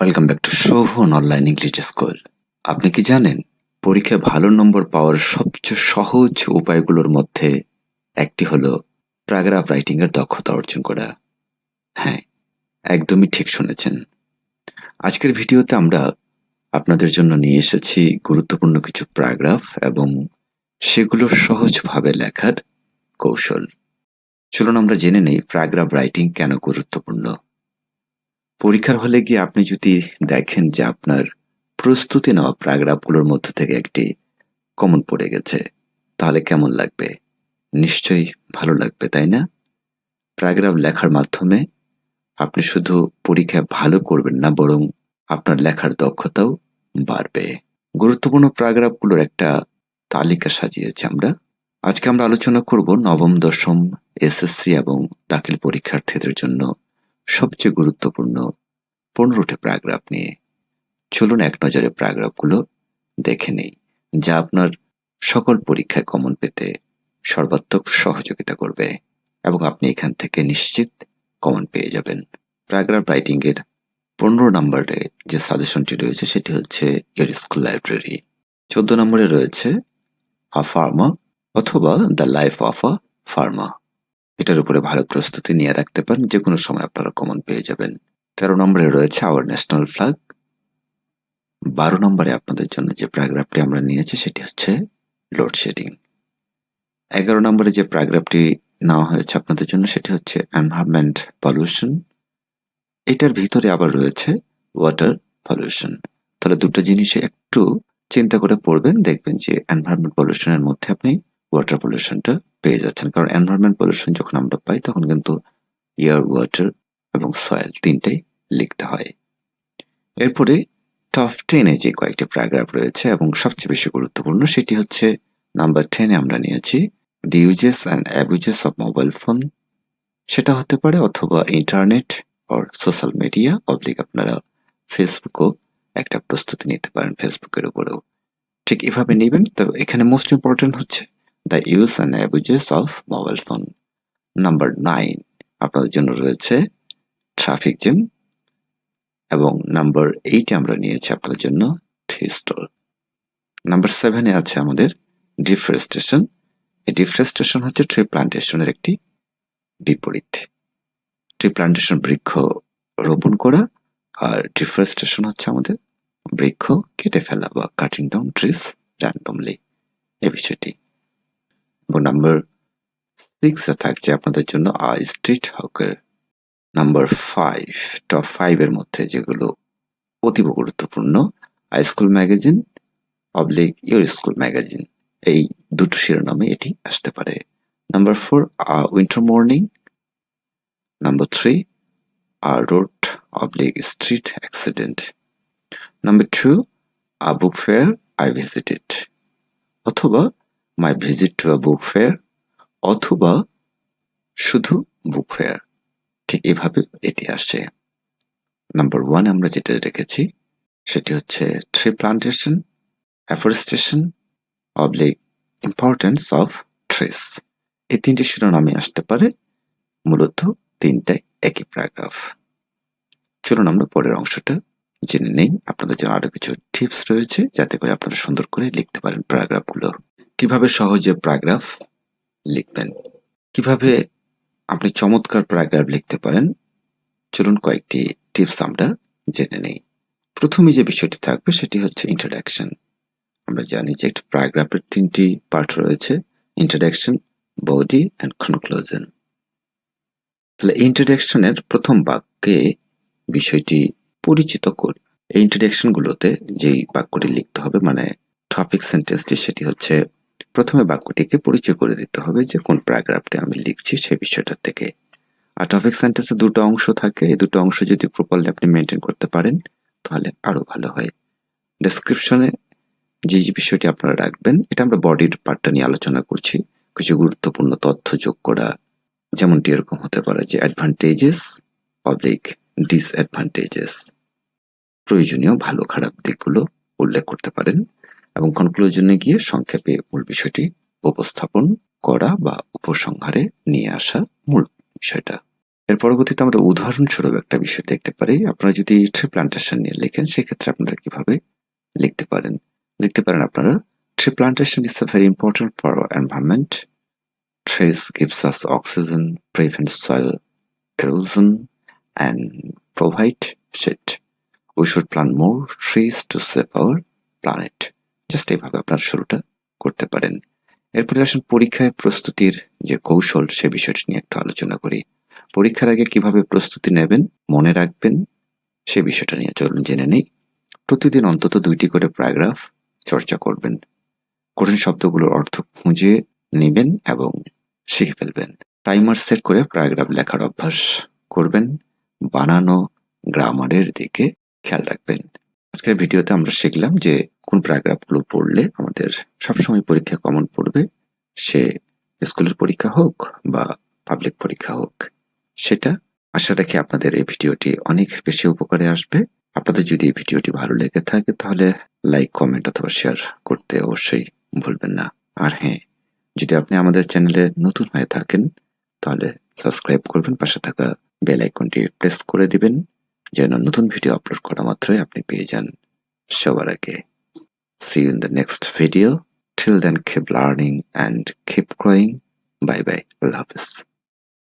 Welcome back to Shovan online English school আপনি কি জানেন, পরীক্ষায় ভালো নম্বর পাওয়ার সবচেয়ে সহজ উপায়গুলোর মধ্যে একটি হলো প্যারাগ্রাফ রাইটিং এর দক্ষতা অর্জন করা? হ্যাঁ একদমই ঠিক শুনেছেন। আজকের ভিডিওতে আমরা আপনাদের জন্য নিয়ে এসেছি গুরুত্বপূর্ণ কিছু প্যারাগ্রাফ এবং সেগুলো সহজভাবে লেখার কৌশল। চলুন আমরা জেনে নেই প্যারাগ্রাফ রাইটিং কেন গুরুত্বপূর্ণ। পরীক্ষার হলে গিয়ে আপনি যদি দেখেন যে আপনার প্রস্তুতি নেওয়া প্যারাগ্রাফগুলোর মধ্য থেকে একটি কমন পড়ে গেছে, তাহলে কেমন লাগবে? নিশ্চয়ই ভালো লাগবে, তাই না? প্যারাগ্রাফ লেখার মাধ্যমে আপনি শুধু পরীক্ষায় ভালো করবেন না, বরং আপনার লেখার দক্ষতাও বাড়বে। গুরুত্বপূর্ণ প্যারাগ্রাফগুলোর একটা তালিকা সাজিয়েছি আমরা। আজকে আমরা আলোচনা করব নবম, দশম, এসএসসি এবং দাখিল পরীক্ষার্থীদের জন্য সবচেয়ে গুরুত্বপূর্ণ পনেরোটি প্যারাগ্রাফ নিয়ে। চলুন এক নজরে প্যারাগ্রাফগুলো দেখে নেই, যা আপনার সকল পরীক্ষায় কমন পেতে সর্বাত্মক সহযোগিতা করবে এবং আপনি এখান থেকে নিশ্চিত কমন পেয়ে যাবেন। প্যারাগ্রাফ রাইটিং এর পনেরো নম্বরে যে সাজেশনটি রয়েছে, সেটি হচ্ছে ইয়ার স্কুল লাইব্রেরি চোদ্দ নম্বরে রয়েছে আ ফার্মা অথবা the life of a farmer এটার উপরে ভালো প্রস্তুতি নিয়ে রাখতে পারেন। যে কোনো সময় আপনারা কমন পেয়ে যাবেন। তেরো নম্বরে রয়েছে আওয়ার ন্যাশনাল ফ্ল্যাগ বারো নম্বরে আপনাদের জন্য যে প্যারাগ্রাফটি আমরা নিয়েছি, সেটি হচ্ছে লোডশেডিং এগারো নম্বরে যে প্যারাগ্রাফটি নেওয়া হয়েছে আপনাদের জন্য, সেটি হচ্ছে এনভায়রনমেন্ট পলিউশন এটার ভিতরে আবার রয়েছে ওয়াটার পলিউশন তাহলে দুটো জিনিসে একটু চিন্তা করে পড়বেন। দেখবেন যে এনভায়রনমেন্ট পলিউশনের মধ্যে আপনি ওয়াটার পলিউশনটা পেয়ে যাচ্ছেন। কারণ এনভায়রনমেন্ট পলিউশন যখন আমরা পাই, তখন কিন্তু এয়ার ওয়াটার এবং সয়েল তিনটাই লিখতে হয়। এরপরে টপ টেনে যে কয়েকটি প্যারাগ্রাফ রয়েছে এবং সবচেয়ে বেশি গুরুত্বপূর্ণ, সেটি হচ্ছে নাম্বার টেনে আমরা নিয়েছি the uses and abuses of mobile phone সেটা হতে পারে অথবা internet or social media oblique আপনারা ফেসবুকও একটা প্রস্তুতি নিতে পারেন ফেসবুকের উপরেও। ঠিক এভাবে নেবেন, তো এখানে মোস্ট ইম্পর্টেন্ট হচ্ছে the use and abuses of mobile phone. Number nine, আপনাদের জন্য রয়েছে ট্রাফিক জ্যাম। এবং নাম্বার এইটে আমরা নিয়েছি আপনাদের জন্য ট্রি স্টল নাম্বার সেভেনে আছে আমাদের ডিফরেস্টেশন। এই ডিফরেস্টেশন হচ্ছে ট্রি প্লান্টেশনের একটি বিপরীত। ট্রি প্লান্টেশন বৃক্ষ রোপণ করা আর ডিফরেস্টেশন হচ্ছে আমাদের বৃক্ষ কেটে ফেলা বা কাটিং ডাউন ট্রিস র্যান্ডমলি এই বিষয়টি। নাম্বার সিক্সে থাকছে আপনাদের জন্য a street hawker number five top ফাইভের মধ্যে যেগুলো অতীব গুরুত্বপূর্ণ I school magazine public your school magazine এই দুটো শিরোনামে এটি আসতে পারে। Number four a winter morning number three a road oblique street accident number two a book fair I visited অথবা my visit to a book fair অথবা শুধু book fair ঠিক এভাবে এটি আসে। নাম্বার ওয়ান আমরা যেটা রেখেছি, সেটি হচ্ছে tree plantation afforestation oblique importance of trees এই তিনটি শিরোনামে আসতে পারে, মূলত তিনটাই একই প্যারাগ্রাফ চলুন আমরা পরের অংশটা জেনে নেই। আপনাদের জন্য আরও কিছু টিপস রয়েছে, যাতে করে আপনারা সুন্দর করে লিখতে পারেন প্যারাগ্রাফগুলো কীভাবে সহজে প্যারাগ্রাফ লিখবেন? কীভাবে আপনি চমৎকার প্যারাগ্রাফ লিখতে পারেন? চলুন কয়েকটি টিপস আমরা জেনে নেই। প্রথমে যে বিষয়টি থাকবে সেটি হচ্ছে ইন্ট্রোডাকশন আমরা জানি যে একটা প্যারাগ্রাফের তিনটি পার্ট রয়েছে ইন্ট্রোডাকশন বডি অ্যান্ড কনক্লুশন তাহলে ইন্ট্রোডাকশনের প্রথম বাক্যে বিষয়টি পরিচিত কর এই ইন্ট্রোডাকশনগুলোতে যেই বাক্যটি লিখতে হবে মানে টপিক সেন্টেন্সটি সেটি হচ্ছে প্রথমে বাক্যটিকে পরিচয় করে দিতে হবে যে কোন প্যারাগ্রাফটি আমি লিখছি সেই বিষয়টার থেকে। আর টপিক সেন্টেন্সে দুটো অংশ থাকে। এই দুটো অংশ যদি প্রপারলি আপনি মেনটেন করতে পারেন, তাহলে আরও ভালো হয়। ডেসক্রিপশনে যে যে বিষয়টি আপনারা রাখবেন, এটা আমরা বডির পার্টটা নিয়ে আলোচনা করছি। কিছু গুরুত্বপূর্ণ তথ্য যোগ করা, যেমনটি এরকম হতে পারে যে অ্যাডভান্টেজেস পাবলিক ডিসঅ্যাডভান্টেজেস প্রয়োজনীয়, ভালো, খারাপ দিকগুলো উল্লেখ করতে পারেন। এবং কনক্লুশনে গিয়ে সংক্ষেপে মূল বিষয়টি উপস্থাপন করা বা উপসংহারে নিয়ে আসা মূল বিষয়টা। এর পরবর্তীতে আমরা উদাহরণস্বরূপ একটা বিষয় দেখতে পারি। আপনারা যদি ট্রি প্লান্টেশন নিয়ে লেখেন, সেক্ষেত্রে আপনারা কীভাবে লিখতে পারেন? লিখতে পারেন আপনারা tree plantation is very important for environment trees gives us oxygen, prevent soil erosion, and provide shade. We should plant more trees to save our planet. Just এইভাবে আপনার শুরুটা করতে পারেন। এরপরে আসুন পরীক্ষায় প্রস্তুতির যে কৌশল, সে বিষয়টি নিয়ে একটু আলোচনা করি। পরীক্ষার আগে কীভাবে প্রস্তুতি নেবেন, মনে রাখবেন, সে বিষয়টা নিয়ে চলুন জেনে নেই। প্রতিদিন অন্তত দুইটি করে প্যারাগ্রাফ চর্চা করবেন। কঠিন শব্দগুলোর অর্থ খুঁজে নেবেন এবং শিখে ফেলবেন। টাইমার সেট করে প্যারাগ্রাফ লেখার অভ্যাস করবেন। বানানো গ্রামারের দিকে খেয়াল রাখবেন। আজকের ভিডিওতে আমরা শিখলাম যে কোন প্যারাগ্রাফগুলো পড়লে আমাদের সবসময় পরীক্ষা কমন পড়বে? সে স্কুলের পরীক্ষা হোক বা পাবলিক পরীক্ষা হোক, সেটা আশা রাখি আপনাদের এই ভিডিওটি অনেক বেশি উপকারে আসবে। আপনাদের যদি এই ভিডিওটি ভালো লেগে থাকে তাহলে লাইক কমেন্ট অথবা শেয়ার করতে অবশ্যই ভুলবেন না। আর হ্যাঁ যদি আপনি আমাদের চ্যানেলে নতুন হয়ে থাকেন, তাহলে সাবস্ক্রাইব করবেন, পাশে থাকা বেল আইকনটি প্রেস করে দিবেন, যেন নতুন ভিডিও আপলোড করা মাত্রই আপনি পেয়ে যান। সবার আগে See you in the next video. Till then, keep learning and keep growing. Bye bye. Allah Hafiz.